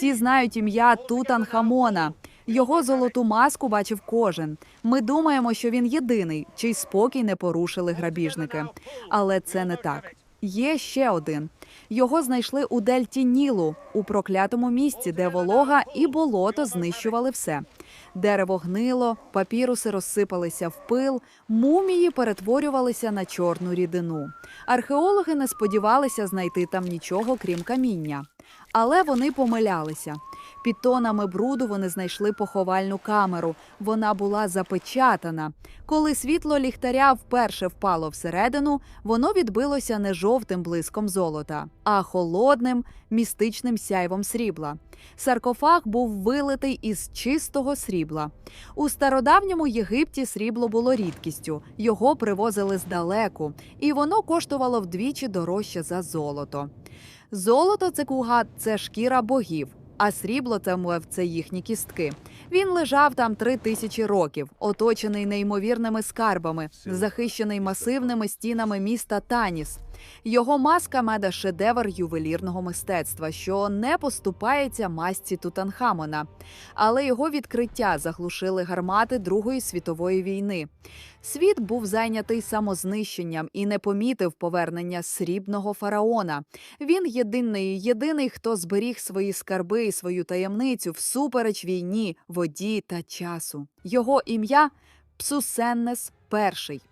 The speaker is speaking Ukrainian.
Всі знають ім'я Тутанхамона. Його золоту маску бачив кожен. Ми думаємо, що він єдиний, чий спокій не порушили грабіжники. Але це не так. Є ще один. Його знайшли у дельті Нілу, у проклятому місці, де волога і болото знищували все. Дерево гнило, папіруси розсипалися в пил, мумії перетворювалися на чорну рідину. Археологи не сподівалися знайти там нічого, крім каміння. Але вони помилялися. Під тонами бруду вони знайшли поховальну камеру. Вона була запечатана. Коли світло ліхтаря вперше впало всередину, воно відбилося не жовтим блиском золота, а холодним містичним сяйвом срібла. Саркофаг був вилитий із чистого срібла. У стародавньому Єгипті срібло було рідкістю. Його привозили здалеку, і воно коштувало вдвічі дорожче за золото. Золото це куга це шкіра богів, а срібло мов це їхні кістки. Він лежав там три тисячі років, оточений неймовірними скарбами, захищений масивними стінами міста Таніс. Його маска меда шедевр ювелірного мистецтва, що не поступається масці Тутанхамона. Але його відкриття заглушили гармати Другої світової війни. Світ був зайнятий самознищенням і не помітив повернення срібного фараона. Він єдиний, єдиний, хто зберіг свої скарби і свою таємницю всупереч війні, воді та часу. Його ім'я Псусеннес перший.